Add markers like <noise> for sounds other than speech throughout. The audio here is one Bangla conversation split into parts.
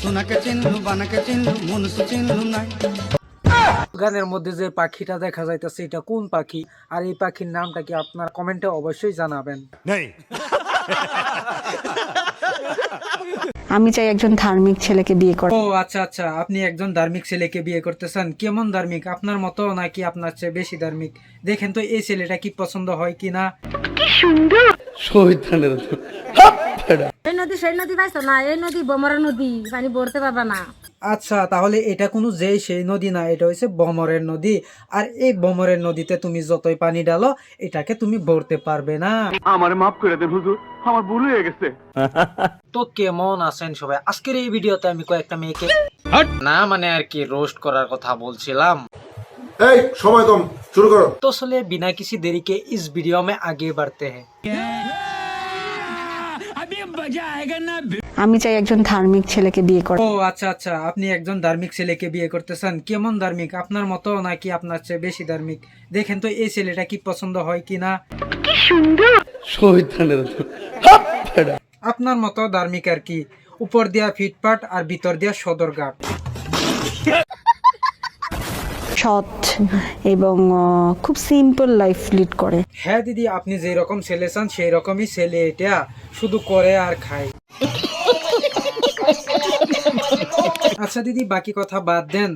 সোনাকে চিনলু বানাকে চিনলু চিনলু নাই। গানের মধ্যে যে পাখিটা দেখা যাইতেছে এটা কোন পাখি? আর এই পাখির নামটা কি আপনার কমেন্টে অবশ্যই জানাবেন। আমি চাই একজন ধার্মিক ছেলেকে বিয়ে করে ও আচ্ছা আচ্ছা। আপনি একজন ধার্মিক ছেলেকে বিয়ে করতেছেন। কেমন ধার্মিক? আপনার মতো নাকি আপনার চেয়ে বেশি ধার্মিক? দেখেন তো এই ছেলেটা কি পছন্দ হয় কিনা? আচ্ছা তাহলে এটা কোনো যে সেই নদী না এটা হচ্ছে বমরের নদী। আর এই বমরের নদীতে তুমি যতই পানি ডালো এটাকে তুমি ভরতে পারবে না। আমার মাফ করে দেন হুজুর আমার ভুল হয়ে গেছে। তো কেমন আছেন সবাই? আজকের এই ভিডিওতে আমি কয়েকটা মেয়েকে না মানে আর কি রোস্ট করার কথা বলছিলাম। এই সময় কম শুরু করো। তো চলে বিনা কিছু দেরিকে ইস ভিডিও মে আগে বাড়তে হ্যাঁ আমি চাই একজন ধার্মিক ছেলেকে বিয়ে করে ও আচ্ছা আচ্ছা। আপনি একজন ধার্মিক ছেলেকে বিয়ে করতেছেন। কেমন ধার্মিক? আপনার মতো নাকি আপনার চেয়ে বেশি ধার্মিক? দেখেন তো এই ছেলেটা কি পছন্দ হয় কি কিনা আপনার মতো ধার্মিক আর কি। উপর দিয়া ফিটপাট আর ভিতর দিয়া সদরঘাট। সৎ এবং খুব সিম্পল লাইফ লিড করে। হ্যাঁ দিদি, আপনি যে রকম ছেলে চান সেই রকমই ছেলে এটা। শুধু করে আর খায়। আচ্ছা দিদি, বাকি কথা বাদ দেন।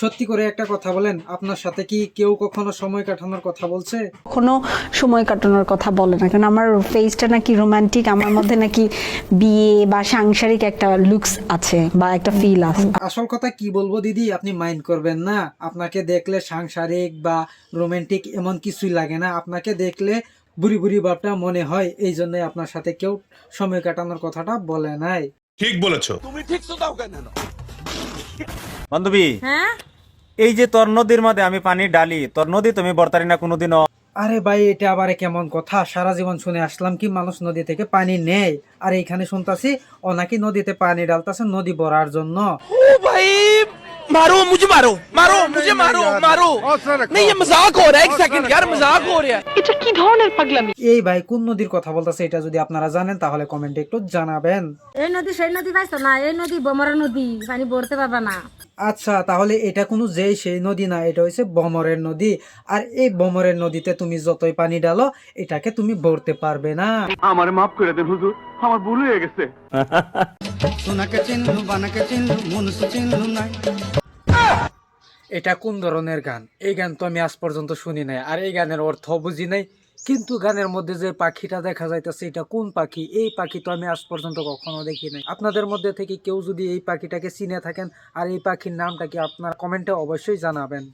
সত্যি করে একটা কথা বলেন আপনার সাথে কি কেউ কখনো সময় কাটানোর কথা বলছে? কখনো সময় কাটানোর কথা বলে না কারণ আমার ফেসটা নাকি রোমান্টিক আমার মধ্যে নাকি বিয়ে বা সাংসারিক একটা লুকস আছে বা একটা ফিল আছে। আসল কথা কি বলব দিদি আপনি মাইন্ড করবেন না আপনাকে দেখলে সাংসারিক বা রোমান্টিক এমন কিছুই লাগে না আপনাকে দেখলে বুড়ি বুড়ি ভাবটা মনে হয় এই জন্যই আপনার সাথে কেউ সময় কাটানোর কথাটা বলে নাই। ঠিক বলেছ। বান্ধবী হ্যাঁ? এই যে তোর নদীর মধ্যে আমি পানি ডালি তোর নদী তুমি বর্তারি না কোনোদিনও? আরে ভাই এটা আবার কেমন কথা? সারা জীবন শুনে আসলাম কি মানুষ নদী থেকে পানি নেয় আর এখানে শুনতাছি ও নাকি নদীতে পানি ডালতাছে নদী বরার জন্য। मारो मुझे मारो मारो मुझे मारो मारो नहीं ये मजाक हो रहा है एक सेकंड यार मजाक हो रहा है এই ভাই কোন নদীর কথা বলতাছে এটা যদি আপনারা জানেন তাহলে কমেন্টে একটু জানাবেন এই নদী সেই নদী পাইছো না এই নদী বোমরা নদী পানি ভরতে পারবা না আচ্ছা তাহলে এটা কোনো যেই সেই নদী না এটা হচ্ছে বমরের নদী আর এই বমরের নদীতে তুমি যতই পানি ডালো এটাকে তুমি ভরতে পারবে না আমার মাফ করে দেন হুজুর আমার ভুল হয়ে গেছে <laughs> সোনাকে চিনলু বানাকে চিনলু মনুষ্য চিনলু নাই। এটা কোন ধরনের গান? এই গান তো আমি আজ পর্যন্ত শুনি নাই আর এই গানের অর্থ বুঝি নাই। কিন্তু গানের মধ্যে যে পাখিটা দেখা যাইতেছে এটা কোন পাখি? এই পাখি তো আমি আজ পর্যন্ত কখনো দেখি নাই। আপনাদের মধ্যে থেকে কেউ যদি এই পাখিটাকে চিনে থাকেন আর এই পাখির নামটা কি আপনার কমেন্টে অবশ্যই জানাবেন।